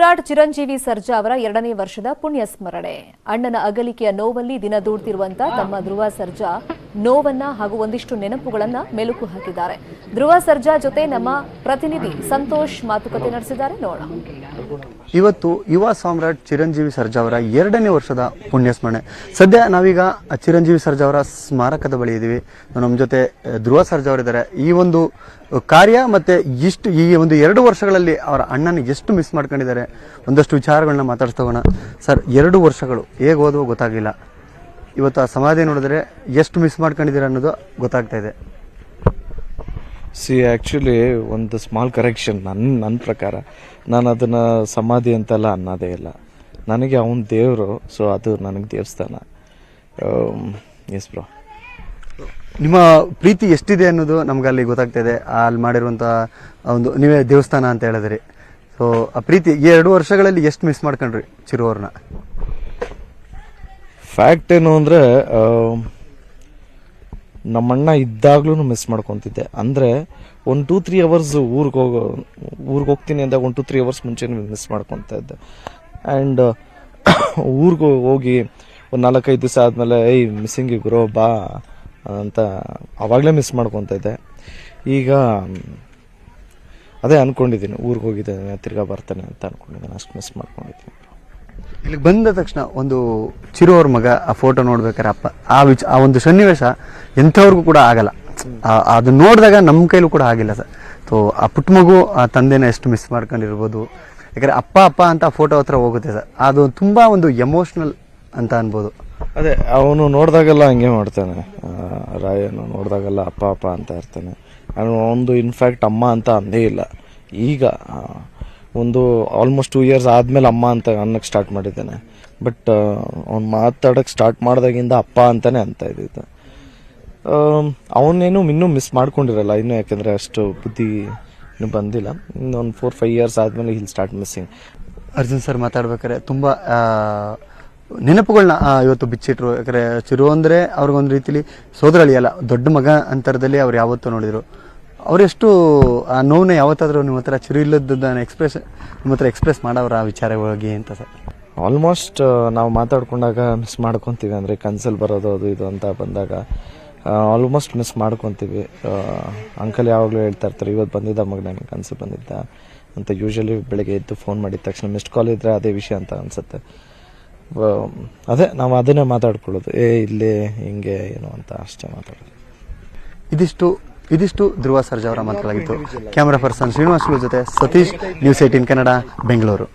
ಸಾಮ್ರಾಟ್ ಚಿರಂಜೀವಿ ಸರ್ಜಾ ಅವರ ಎರಡನೇ ವರ್ಷದ ಪುಣ್ಯ ಸ್ಮರಣೆ ಅಣ್ಣನ ಅಗಲಿಕೆಯ ನೋವಲ್ಲಿ ದಿನ ದೂಡ್ತಿರುವಂತ ತಮ್ಮ ಧ್ರುವ ಸರ್ಜಾ ನೋವನ್ನ ಹಾಗೂ ಒಂದಿಷ್ಟು ನೆನಪುಗಳನ್ನ ಮೆಲುಕು ಹಾಕಿದ್ದಾರೆ. ಧ್ರುವ ಸರ್ಜಾ ಜೊತೆ ನಮ್ಮ ಪ್ರತಿನಿಧಿ ಸಂತೋಷ್ ಮಾತುಕತೆ ನಡೆಸಿದ್ದಾರೆ. ನೋಡೋಣ. ಇವತ್ತು ಯುವ ಸಾಮ್ರಾಟ್ ಚಿರಂಜೀವಿ ಸರ್ಜಾ ಅವರ ಎರಡನೇ ವರ್ಷದ ಪುಣ್ಯಸ್ಮರಣೆ. ಸದ್ಯ ನಾವೀಗ ಚಿರಂಜೀವಿ ಸರ್ಜಾ ಅವರ ಸ್ಮಾರಕದ ಬಳಿ ಇದೀವಿ ನಮ್ಮ ಜೊತೆ ಧ್ರುವ ಸರ್ಜಾ ಅವರಿದ್ದಾರೆ. ಈ ಒಂದು ಕಾರ್ಯ ಮತ್ತೆ ಇಷ್ಟು, ಈ ಒಂದು ಎರಡು ವರ್ಷಗಳಲ್ಲಿ ಅವರ ಅಣ್ಣನ ಎಷ್ಟು ಮಿಸ್ ಮಾಡ್ಕೊಂಡಿದ್ದಾರೆ, ಒಂದಷ್ಟು ವಿಚಾರಗಳನ್ನ ಮಾತಾಡ್ಸ್ತೋಗೋಣ ಸರ್, ಎರಡು ವರ್ಷಗಳು ಹೇಗೆ ಓದುವ ಗೊತ್ತಾಗಿಲ್ಲ ಇವತ್ತು ಆ ಸಮಾಧಿ ನೋಡಿದ್ರೆ ಎಷ್ಟು ಮಿಸ್ ಮಾಡ್ಕೊಂಡಿದ್ದೀರ ಅನ್ನೋದು ಗೊತ್ತಾಗ್ತಾ ಇದೆ. ಸಿ ಆ್ಯಕ್ಚುಲಿ ಒಂದು ಸ್ಮಾಲ್ ಕರೆಕ್ಷನ್ ನನ್ನ ನನ್ನ ಪ್ರಕಾರ ನಾನು ಅದನ್ನು ಸಮಾಧಿ ಅಂತೆಲ್ಲ ಅನ್ನೋದೇ ಇಲ್ಲ. ನನಗೆ ಅವನ ದೇವರು ಸೊ ಅದು ನನಗೆ ದೇವಸ್ಥಾನ. ಎಸ್ ಬ್ರೋ ನಿಮ್ಮ ಪ್ರೀತಿ ಎಷ್ಟಿದೆ ಅನ್ನೋದು ನಮ್ಗೆ ಅಲ್ಲಿ ಗೊತ್ತಾಗ್ತಾ ಇದೆ. ಅಲ್ಲಿ ಮಾಡಿರುವಂಥ ಒಂದು ನೀವೇ ದೇವಸ್ಥಾನ ಅಂತ ಹೇಳಿದ್ರಿ. ಸೊ ಆ ಪ್ರೀತಿ ಎರಡು ವರ್ಷಗಳಲ್ಲಿ ಎಷ್ಟು ಮಿಸ್ ಮಾಡ್ಕೊಂಡ್ರಿ ಚಿರು ಅವ್ರನ್ನ ಫ್ಯಾಕ್ಟ್ ಏನು ಅಂದರೆ ನಮ್ಮಣ್ಣ ಇದ್ದಾಗ್ಲೂ ಮಿಸ್ ಮಾಡ್ಕೊತಿದ್ದೆ. ಅಂದರೆ, ಒಂದು ಟೂ ತ್ರೀ ಅವರ್ಸ್ ಊರಿಗೆ ಹೋಗೋ, ಊರಿಗೆ ಹೋಗ್ತೀನಿ ಅಂದಾಗ ಒಂದು ಟೂ ತ್ರೀ ಅವರ್ಸ್ ಮುಂಚೆ ಮಿಸ್ ಮಾಡ್ಕೊತಾ ಇದ್ದೆ. ಆ್ಯಂಡ್ ಊರಿಗೆ ಹೋಗಿ ಒಂದು ನಾಲ್ಕೈದು ದಿವಸ ಆದಮೇಲೆ, ಏಯ್ ಮಿಸ್ಸಿಂಗ್ ಗುರೋ, ಬಾ, ಅಂತ ಆವಾಗಲೇ ಮಿಸ್ ಮಾಡ್ಕೊತಾ ಇದ್ದೆ. ಈಗ, ಅದೇ ಅಂದ್ಕೊಂಡಿದ್ದೀನಿ ಊರಿಗೆ ಹೋಗಿದ್ದೇನೆ, ತಿರ್ಗಾ ಬರ್ತಾನೆ ಅಂತ ಅಂದ್ಕೊಂಡಿದ್ದೀನಿ ಅಷ್ಟು ಮಿಸ್ ಮಾಡ್ಕೊಂಡಿದ್ದೀನಿ. ಇಲ್ಲಿಗೆ ಬಂದ ತಕ್ಷಣ ಒಂದು ಚಿರೋರ್ ಮಗ ಆ ಫೋಟೋ ನೋಡ್ಬೇಕಾರೆ ಅಪ್ಪ, ಆ ವಿಚ, ಆ ಒಂದು ಸನ್ನಿವೇಶ ಎಂಥವ್ರಿಗೂ ಕೂಡ ಆಗಲ್ಲ. ಅದು ನೋಡಿದಾಗ ನಮ್ಮ ಕೈಲೂ ಕೂಡ ಆಗಿಲ್ಲ ಸರ್. ಸೊ ಆ ಪುಟ್ಟ ಮಗು ಆ ತಂದೆನ ಎಷ್ಟು ಮಿಸ್ ಮಾಡ್ಕೊಂಡಿರ್ಬೋದು. ಯಾಕಂದ್ರೆ ಅಪ್ಪ ಅಪ್ಪ ಅಂತ ಫೋಟೋ ಹತ್ರ ಹೋಗುತ್ತೆ ಸರ್. ಅದು ತುಂಬ ಒಂದು ಎಮೋಷ್ನಲ್ ಅಂತ ಅನ್ಬೋದು. ಅದೇ, ಅವನು ನೋಡಿದಾಗೆಲ್ಲ ಹಂಗೆ ಮಾಡ್ತಾನೆ. ರಾಯನು ನೋಡಿದಾಗೆಲ್ಲ ಅಪ್ಪ ಅಪ್ಪ ಅಂತ ಇರ್ತಾನೆ. ಅವನು ಒಂದು ಇನ್ಫ್ಯಾಕ್ಟ್ ಅಮ್ಮ ಅಂತ ಅಂದೇ ಇಲ್ಲ. ಈಗ ಒಂದು ಆಲ್ಮೋಸ್ಟ್ ಟೂ ಇಯರ್ಸ್ ಆದಮೇಲೆ ಅಮ್ಮ ಅಂತ ಅನ್ನಕ್ಕೆ ಸ್ಟಾರ್ಟ್ ಮಾಡಿದ್ದೇನೆ. ಬಟ್ ಅವ್ನು ಮಾತಾಡೋಕ್ಕೆ ಸ್ಟಾರ್ಟ್ ಮಾಡಿದಾಗಿಂದ ಅಪ್ಪ ಅಂತಾನೆ ಅಂತ ಇದ್ದಿದ್ದು ಅವನೇನು ಇನ್ನೂ ಮಿಸ್ ಮಾಡ್ಕೊಂಡಿರಲ್ಲ. ಇನ್ನೂ ಯಾಕೆಂದರೆ ಅಷ್ಟು ಬುದ್ಧಿ ಇನ್ನೂ ಬಂದಿಲ್ಲ. ಇನ್ನೊಂದು ಫೋರ್ ಫೈವ್ ಇಯರ್ಸ್ ಆದಮೇಲೆ hill start missing Arjun sir ಮಾತಾಡ್ಬೇಕಾದ್ರೆ ತುಂಬಾ ನೆನಪುಗಳನ್ನ ಇವತ್ತು ಬಿಚ್ಚಿಟ್ರು. ಯಾಕಂದರೆ ಚಿರು ಅಂದರೆ ಅವ್ರಿಗೊಂದು ರೀತಿಲಿ ಸೋದರಳಿ ಅಲ್ಲ ದೊಡ್ಡ ಮಗ ಅಂತರದಲ್ಲಿ ಅವ್ರು ಯಾವತ್ತೂ ನೋಡಿದ್ರು. ಅವರೆಷ್ಟು ಆ ನೋವನ್ನ ಯಾವತ್ತಾದರೂ ನಿಮ್ಮ ಹತ್ರ ಚಿರು ಇಲ್ಲದನ್ನ ಎಕ್ಸ್ಪ್ರೆಸ್ ನಿಮ್ಮ ಹತ್ರ ಎಕ್ಸ್ಪ್ರೆಸ್ ಮಾಡೋರು ಆ ವಿಚಾರವಾಗಿ ಅಂತ ಸರ್? ಆಲ್ಮೋಸ್ಟ್ ನಾವು ಮಾತಾಡ್ಕೊಂಡಾಗ ಮಿಸ್ ಮಾಡ್ಕೊತೀವಿ. ಅಂದರೆ ಕನ್ಸಲ್ಲಿ ಬರೋದು ಅದು ಇದು ಅಂತ ಬಂದಾಗ ಆಲ್ಮೋಸ್ಟ್ ಮಿಸ್ ಮಾಡ್ಕೊತೀವಿ. ಅಂಕಲ್ ಯಾವಾಗಲೂ ಹೇಳ್ತಾ ಇರ್ತಾರೆ ಇವತ್ತು ಬಂದಿದ್ದ ಮಗ ನನಗೆ ಕನಸು ಬಂದಿದ್ದ ಅಂತ. ಯೂಶಲಿ ಬೆಳಗ್ಗೆ ಎದ್ದು ಫೋನ್ ಮಾಡಿದ ತಕ್ಷಣ ಮಿಸ್ಡ್ ಕಾಲ್ ಇದ್ದರೆ ಅದೇ ವಿಷಯ ಅಂತ ಅನಿಸುತ್ತೆ. ಅದೇ ನಾವು ಅದನ್ನೇ ಮಾತಾಡ್ಕೊಳ್ಳೋದು. ಏ ಇಲ್ಲೇ ಹಿಂಗೆ ಏನು ಅಂತ ಅಷ್ಟೇ ಮಾತಾಡೋದು. ಇದಿಷ್ಟು ಇದಿಷ್ಟು ಧ್ರುವ ಸರ್ಜಾ ಅವರ ಮಾತುಗಳಾಗಿತ್ತು. ಕ್ಯಾಮರಾ ಪರ್ಸನ್ ಶ್ರೀನಿವಾಸ್ ಜೊತೆ ಸತೀಶ್ ನ್ಯೂಸ್ ಏಟೀನ್ ಕನ್ನಡ ಬೆಂಗಳೂರು.